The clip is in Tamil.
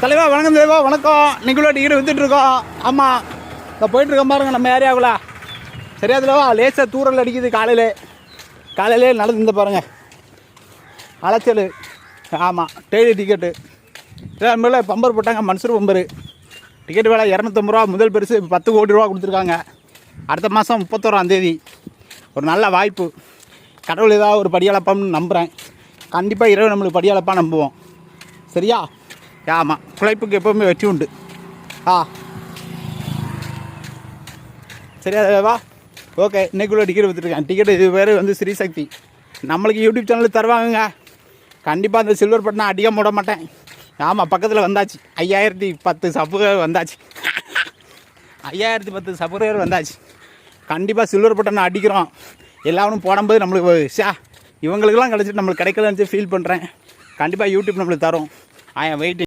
தலைவா வணக்கம் தலைவா வணக்கம். நீங்களும் டிகிரி வித்துட்டு இருக்கோம். ஆமாம் இப்போ போயிட்டுருக்க பாருங்க நம்ம ஏரியாவுக்குள்ள சரியா தலைவா? லேசாக தூரல் அடிக்குது காலையில். காலையிலே நடந்து பாருங்கள் பாருங்க. அலைச்சல். ஆமாம் டெய்லி டிக்கெட்டு மேலே பம்பர் போட்டாங்க மன்சூர் பம்பரு. டிக்கெட் விலை இரநூத்தம்பது ரூபா முதல் பெருசு பத்து கோடி ரூபா கொடுத்துருக்காங்க. அடுத்த மாதம் முப்பத்தோராந்தேதி ஒரு நல்ல வாய்ப்பு. கடவுள் ஏதாவது ஒரு படியளப்பான்னு நம்புகிறேன் கண்டிப்பாக இரவு நம்மளுக்கு படியளப்பாக நம்புவோம். சரியா? ஆமாம் பிழைப்புக்கு எப்போவுமே வெற்றி உண்டு. ஆ. சரியா தேவா ஓகே இன்னைக்குள்ள டிக்கெட் விற்றுருக்கேன் டிக்கெட் இது பேர் வந்து ஸ்ரீசக்தி நம்மளுக்கு யூடியூப் சேனல் தருவாங்கங்க. கண்டிப்பாக அந்த சில்வர் பட்டனை அடிக்க மூட மாட்டேன். ஆமாம் பக்கத்தில் வந்தாச்சு. ஐயாயிரத்தி பத்து சப்புகள் வந்தாச்சு. ஐயாயிரத்தி பத்து சப்புரர் வந்தாச்சு. கண்டிப்பாக சில்வர் பட்டனை அடிக்கிறோம். எல்லாரும் போடும்போது நம்மளுக்கு ஷா இவங்களுக்கெல்லாம் கிடச்சிட்டு நம்மளுக்கு கிடைக்கலன்னு ஃபீல் பண்ணுறேன் கண்டிப்பாக யூடியூப் நம்மளுக்கு தரும். I wait